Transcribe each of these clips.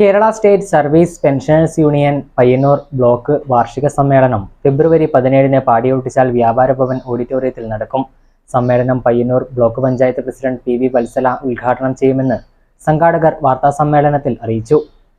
Kerala state service pensioners union Payyanur block വാർഷിക സമ്മേളനം ഫെബ്രുവരി പതിനേഴിന് പാടിയൊട്ടിച്ചാൽ വ്യാപാര ഭവൻ ഓഡിറ്റോറിയത്തിൽ നടക്കും. സമ്മേളനം Payyanur block panchayat president P V Valsala ഉദ്ഘാടനം ചെയ്യുമെന്ന് സംഘാടകർ വാർത്താസമ്മേളനത്തിൽ അറിയിച്ചു.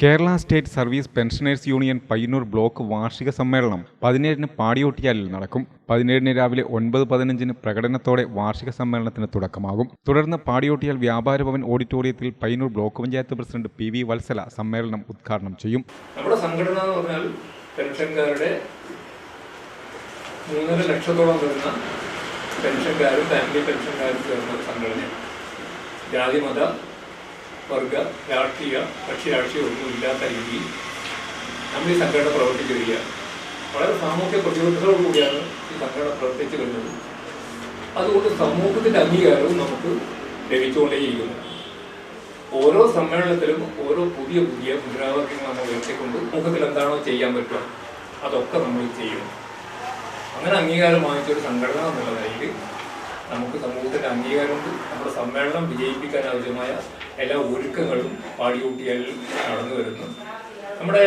Kerala state service pensioners union Payyanur block വാർഷിക സമ്മേളനം പതിനേഴിന് പാടിയോട്ടിയാലിൽ നടക്കും. പതിനേഴിന് രാവിലെ ഒൻപത് പതിനഞ്ചിന് പ്രകടനത്തോടെ വാർഷിക സമ്മേളനത്തിന് തുടക്കമാകും. തുടർന്ന് പാടിയോട്ടിയാൽ വ്യാപാര ഭവൻ ഓഡിറ്റോറിയത്തിൽ Payyanur block panchayat president P V Valsala സമ്മേളനം ഉദ്ഘാടനം ചെയ്യും. നമ്മുടെ സംഘടന എന്ന് പറഞ്ഞാൽ പെൻഷൻകാരുടെ മൂന്നര ലക്ഷത്തോളം വരുന്ന പെൻഷൻകാരും ഫാമിലി പെൻഷൻകാരും ചേർന്ന സംഘടന ജാതി മത വർഗ രാഷ്ട്രീയ കക്ഷി രാഷ്ട്രീയം ഒന്നും ഇല്ലാത്ത രീതിയിൽ നമ്മൾ ഈ സംഘടന പ്രവർത്തിച്ചു വരികയാണ് വളരെ സാമൂഹ്യ പ്രതിബദ്ധതയോടു കൂടിയാണ് ഈ സംഘടന പ്രവർത്തിച്ചു വരുന്നത്. അതുകൊണ്ട് സമൂഹത്തിന്റെ അംഗീകാരവും നമുക്ക് ലഭിച്ചുകൊണ്ടേയിരിക്കുന്നു. ഓരോ സമ്മേളനത്തിലും ഓരോ പുതിയ പുതിയ മുദ്രാവാക്യങ്ങൾ നമ്മൾ ഉയർത്തിക്കൊണ്ട് സമൂഹത്തിൽ എന്താണോ ചെയ്യാൻ പറ്റുക അതൊക്കെ നമ്മൾ ചെയ്യും അങ്ങനെ അംഗീകാരം വാങ്ങിച്ചൊരു സംഘടന എന്നുള്ള നമുക്ക് സമൂഹത്തിന്റെ അംഗീകാരമുണ്ട്. നമ്മുടെ സമ്മേളനം വിജയിപ്പിക്കാൻ ആവശ്യമായ എല്ലാ ഒരുക്കങ്ങളും പാടിയൂട്ടിയാൽ നടന്നു വരുന്നു. നമ്മുടെ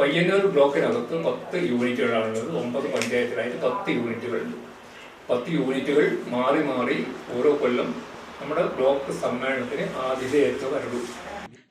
പയ്യന്നൂർ ബ്ലോക്കിനകത്ത് പത്ത് യൂണിറ്റുകളാണുള്ളത് ഒമ്പത് പഞ്ചായത്തിലായിട്ട് പത്ത് യൂണിറ്റുകളുണ്ട് പത്ത് യൂണിറ്റുകൾ മാറി മാറി ഓരോ കൊല്ലം നമ്മുടെ ബ്ലോക്ക് സമ്മേളനത്തിന് ആതിഥേയത്വം വരുള്ളൂ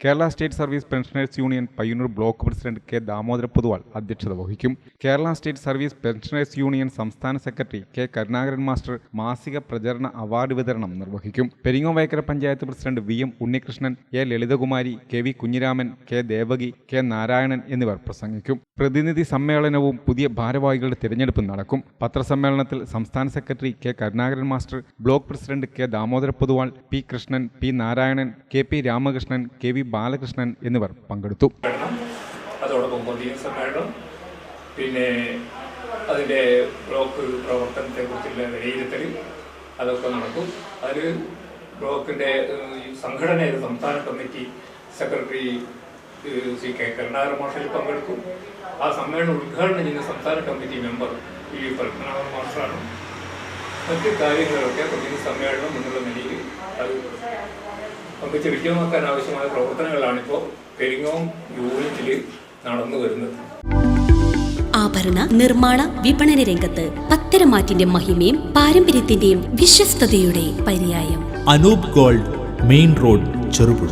Kerala state service pensioners union Payyanur block president K Damodara Poduval അധ്യക്ഷത വഹിക്കും. Kerala state service pensioners union സംസ്ഥാന സെക്രട്ടറി കെ കരുണാകരൻ മാസ്റ്റർ മാസിക പ്രചരണ അവാർഡ് വിതരണം നിർവഹിക്കും. Peringome Vaikkara panchayat president V M Unnikrishnan A Lalithakumari K V Kunhiraman K Devaki K Narayanan എന്നിവർ പ്രസംഗിക്കും. പ്രതിനിധി സമ്മേളനവും പുതിയ ഭാരവാഹികളുടെ തിരഞ്ഞെടുപ്പും നടക്കും. പത്രസമ്മേളനത്തിൽ സംസ്ഥാന secretary K Karunakaran master block president K Damodara Poduval P Krishnan P Narayanan K P Ramakrishnan K V Balakrishnan എന്നിവർ പങ്കെടുത്തു. അതോടൊപ്പം പിന്നെ അതിന്റെ ബ്ലോക്ക് പ്രവർത്തനത്തെക്കുറിച്ചുള്ള വിലയിരുത്തൽ അതൊക്കെ നടക്കും. അതിൽ ബ്ലോക്കിന്റെ സംഘടനയുടെ സംസ്ഥാന committee secretary C K Karunakaran മാഷയിൽ പങ്കെടുക്കും. ആ സമ്മേളനം ഉദ്ഘാടനം ചെയ്യുന്ന സംസ്ഥാന കമ്മിറ്റി മെമ്പർ ഈ പത്മനാഭൻ മാസ്റ്ററാണ് മറ്റ് കാര്യങ്ങളൊക്കെ പൊതുജന സമ്മേളനം എന്നുള്ള നിലയിൽ അത് പങ്കിച്ച് വിജയമാക്കാൻ ആവശ്യമായ പ്രവർത്തനങ്ങളാണിപ്പോൾ പെരിങ്ങോം യൂണിറ്റിൽ നടന്നു വരുന്നത്. ആഭരണ നിർമ്മാണ വിപണന രംഗത്ത് പത്തരമാറ്റിന്റെ മഹിമയും പാരമ്പര്യത്തിന്റെയും വിശ്വസ്തയുടെ പര്യായം. Anoop gold main road Cherupuzha.